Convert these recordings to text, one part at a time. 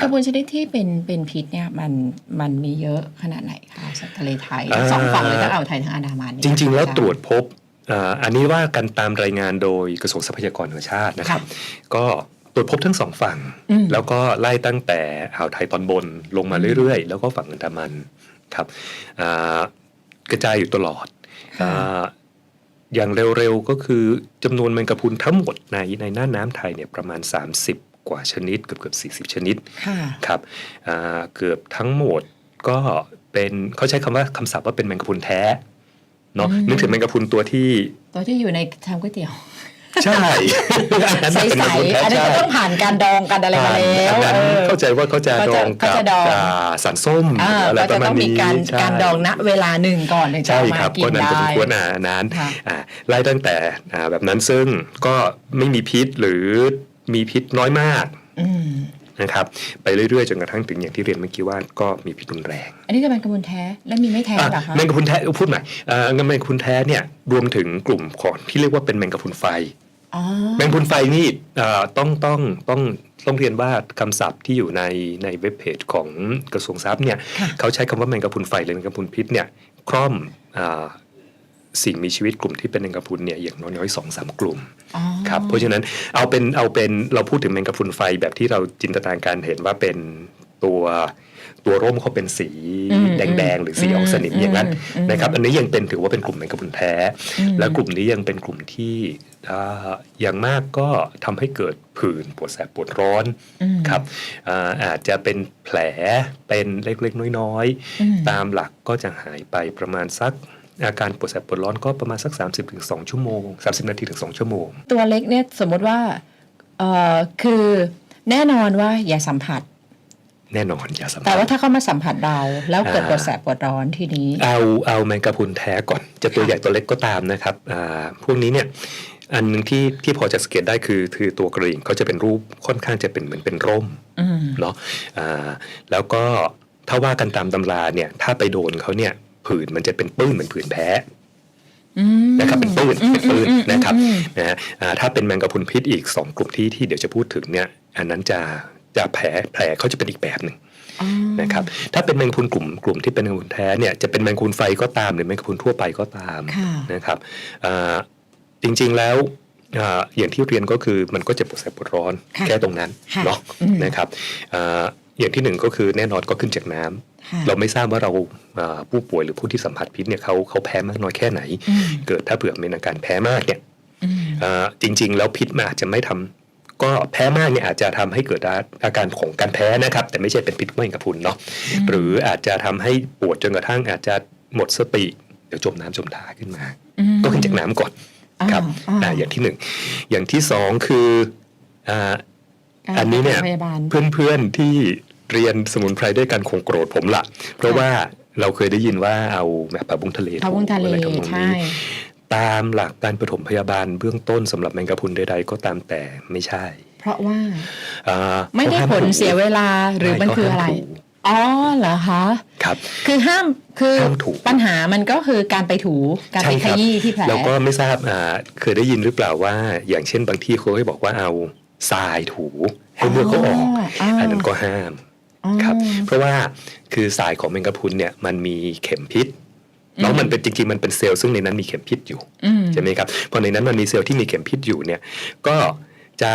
กะพรุนชนิดที่เป็นเป็นพิษเนี่ยมันมันมีเยอะขนาดไหนคะสัตว์ทะเลไทยอ่าสองฝั่งเลยทั้งอ่าวไทยทั้งอันดามันเนี่ยจริง ๆ แล้วอาจาย์ตรวจพบอ่าอันนี้ว่ากันตามรายงานโดยกระทรวงทรัพยากรธรรมชาตินะครับ ก็ตรวจพบทั้งสองฝั่งอืมแล้วก็ไล่ตั้งแต่อ่าวไทยตอนบนลงมาเรื่อยๆ แล้วก็ฝั่งอันดามันครับอ่ากระจายอยู่ตลอดค่ะอ่าอย่างเร็วๆก็คือจำนวนแมงกะพรุนทั้งหมดในในน่านน้ำไทยเนี่ยประมาณ 30 กว่าชนิดเกือบเกือบ40 ชนิดค่ะครับอ่าเกือบทั้งหมดก็เป็นเขาใช้คำว่าคำศัพท์ว่าเป็นแมงกะพรุนแท้เนาะอืมนึกถึงแมงกะพรุนตัวที่ ตัวที่อยู่ในชามก๋วยเตี๋ยวใช่ใสๆอันนี้ก็ต้องผ่านการดองกันอะไรมาแล้วอันนั้นเออเข้าใจว่าเขาจะเขาดจะองเขากับจะดองอ่าสารส้มอ่าอะไรก็ปจะระมาต้ณองมีนี้การใช่การดองณเวลาหนึ่งก่อนถึงจะใช่เอามาครับกิก็นนั้นได้เป็นควรอ่านั้นค่ะอ่าไล่ตั้งแต่อ่าแบบนั้นซึ่งก็ไม่มีพิษหรือ มีพิษน้อยมากอืมนะครับ ไปเรื่อยๆจนกระทั่งถึงอย่างที่เรียนเมื่อกี้ว่าก็มีพิษรุนแรง อันนี้จะเป็นกระบวนแท้และมีไม่แท้เหรอคะแมงกะพรุนแท้พูดใหม่เอ่อแมงกะพรุนแท้เนี่ยรวมถึงกลุ่มของที่เรียกว่าเป็นแมงกะพรุนไฟอ๋อแมงกะพรุนไฟนี่เอ่อต้องต้องต้องต้องเรียนว่าคำศัพท์ที่อยู่ในในเว็บเพจของกระทรวงทรัพย์เนี่ยค่ะเขาใช้คำว่าแมงกะพรุนไฟหรือแมงกะพรุนพิษเนี่ยคร่อมอ่า สิ่งมีชีวิตกลุ่มที่เป็นแมงกะพรุนเนี่ยอย่างน้อยๆสองสามกลุ่มอ๋อครับเพราะฉะนั้นเอาเป็นเอาเป็นเราพูดถึงแมงกะพรุนไฟแบบที่เราจินตนาการเห็นว่าเป็นตัวตัวร่มเขาเป็นสีอืมแดงๆ หรือสีออกสนิมอืมอย่างนั้นอืมนะครับอันนี้ยังเป็นถือว่าเป็นกลุ่มแมงกะพรุนแท้อืมและกลุ่มนี้ยังเป็นกลุ่มที่อ่าอย่างมากก็ทำให้เกิดผื่นปวดแสบปวดร้อนอืมครับอ่าอาจจะเป็นแผลเป็นเล็กๆ น้อยอืมๆตามหลักก็จะหายไปประมาณสัก อาการปวดแสบปวดร้อนก็ประมาณสัก 30-2ชั่วโมง 30 นาทีถึง2ชั่วโมง ตัวเล็กเนี่ยสมมติว่าเอ่อคือแน่นอนว่าอย่าสัมผัส แน่นอนอย่าสัมผัสแต่ว่าถ้าเขามาสัมผัสเรา แล้วเกิดอ่าปวดแสบปวดร้อนทีนี้ เอาเอาแมงกะพรุนแท้ก่อน จะตัวค่ะใหญ่ตัวเล็กก็ตามนะครับอ่าพวกนี้เนี่ยอันหนึงที่ที่พอจะสังเกตได้คือคือตัวกระดิ่งเขาจะเป็นรูปค่อนข้างจะเป็นเหมือนเป็นร่มอืมเนาะอ่าแล้วก็ถ้าว่ากันตามตำราเนี่ยถ้าไปโดนเขาเนี่ย ผื่นมันจะเป็นปื้นเหมือนผื่นแพ้อืมนะครับเป็นปื้นอืมเป็นปื้นอืมนะครับอืมนะฮะอ่าถ้าเป็นแมงกะพรุนพิษอีก 2 กลุ่มที่ที่เดี๋ยวจะพูดถึงเนี่ย อันนั้นจะจะแผลแผลเขาจะเป็นอีกแบบหนึ่งอ๋อนะครับถ้าเป็นแมงกะพรุนกลุ่มกลุ่มที่เป็นแมงกะพรุนแท้เนี่ยจะเป็นแมงกะพรุนไฟก็ตามหรือแมงกะพรุนทั่วไปก็ตามค่ะนะครับอ่าจริงๆแล้วอ่าอย่างที่เรียนก็คือมันก็จะปวดแสบปวดร้อนค่ะแค่ตรงนั้นค่ะเนาะอืมนะครับ อ่าอย่างที่หนึ่งก็คือแน่นอนก็ขึ้นจากน้ำค่ะเราไม่ทราบว่าเราอ่าผู้ป่วยหรือผู้ที่สัมผัสพิษเนี่ยเขาเขาแพ้มากน้อยแค่ไหนอืมเกิดถ้าเผื่อมีอาการแพ้มากเนี่ยอืมอ่าจริง ๆ แล้วพิษมันอาจจะไม่ทำก็แพ้มากเนี่ยอาจจะทำให้เกิดอาอาการของการแพ้นะครับ แต่ไม่ใช่เป็นพิษแมงกะพรุนเนาะมหรืออาจจะทำให้ปวดจนกระทั่งอาจจะหมดสติเดี๋ยวจมน้ำจมท่าขึ้นมามก็ขึ้นจากน้ำก่อนอ่าครับอ่าอ่าอย่างที่หนึ่งอย่างที่สองคืออ่าการอันนี้เนี่ยพยาบาลเพื่อนๆที่ เรียนสมุนไพรด้วยกันคงโกรธผมละเพราะค่ะว่าเราเคยได้ยินว่าเอาแบบผักบุ้งทะเลพระวงทะเลอะไรทำนองใช่นี้ตามหลักการปฐมพยาบาลเบื้องต้นสำหรับแมงกะพรุนใดๆก็ตามแต่ไม่ใช่ เพราะว่าอ่าไม่ได้ขาห้าผลถูเสียเวลาหรือมันคืออะไรเขาห้ามถูอ๋อเหรอคะครับ คือห้ามคือห้ามถูปัญหามันก็คือการไปถูการไปใช่ขครับยี้ที่แผลแล้วก็ไม่ทราบอ่าเคยได้ยินหรือเปล่าว่า อย่างเช่นบางที่เขาให้บอกว่าเอาทรายถูให้เลือดเขาออกอันนั้นก็ห้ามอ๋อ ครับ เพราะว่าคือสายของแมงกะพรุนเนี่ยมันมีเข็มพิษแล้วมันเป็นจริงๆมันเป็นเซลล์ซึ่งในนั้นมีเข็มพิษอยู่อืมใช่ไหมครับพอในนั้นมันมีเซลล์ที่มีเข็มพิษอยู่เนี่ย ก็จะ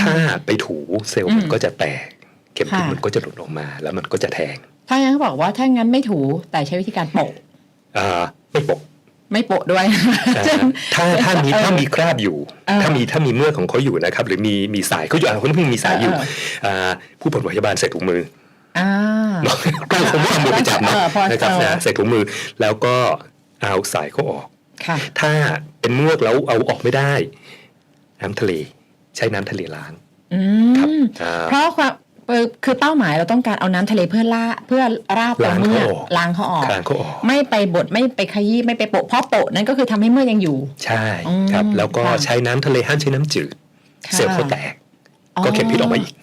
ถ้าไปถูเซลล์มันอืมก็จะแตกเข็มพิษค่ะมันก็จะหลุดออกมา แล้วมันก็จะแทงถ้างั้นเขาบอกว่าถ้างั้นไม่ถูแต่ใช้วิธีการโปะอ่าไม่ปก ไม่โปะด้วยอ่าถ้าถ้ามีเออถ้ามีคราบอยู่เออถ้ามีถ้ามีเมือกของเขาอยู่นะครับ หรือมีมีสายเขาอยู่อ่าคนที่มีสายอยู่เอออ่าผู้ปฐมพยาบาลใส่ถุงมืออ่าเนาะก็คงไม่เอามือไปจับเนาะเออพอนะครับเออนะใส่ถุงมือ แล้วก็เอาสายเขาออกค่ะถ้าเป็นเมือกแล้วเอาออกไม่ได้ น้ำทะเล ใช้น้ำทะเลล้างอืครับมอ่าเพราะความเอ่อ คือเป้าหมายเราต้องการเอาน้ำทะเลเพื่อล่าเพื่อราดตรงล้างเมื่เขาอกออกล้างเขาออกคลางเขาออกไม่ไปบดไม่ไปขยี้ไม่ไปโปะเพราะโปะนั่นก็คือทำให้เมื่อกยังอยู่ ใช่อืมครับ แล้วก็ค่ะใช้น้ำทะเลห้ามใช้น้ำจืดค่ะเซลล์เขาแตก ก็เข็มพิษออกมาอีก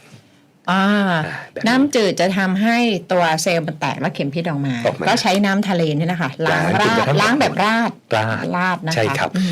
อ่าอ่าแบบนี้น้ำจืดจะทำให้ตัวเซลล์มันแตกและเข็มพิษออกมาออกมาก็ใช้น้ำทะเลนี่นะคะล้างล้างจนรากระทั่งล้างแบบราดราดราดนะคะใช่ครับอืม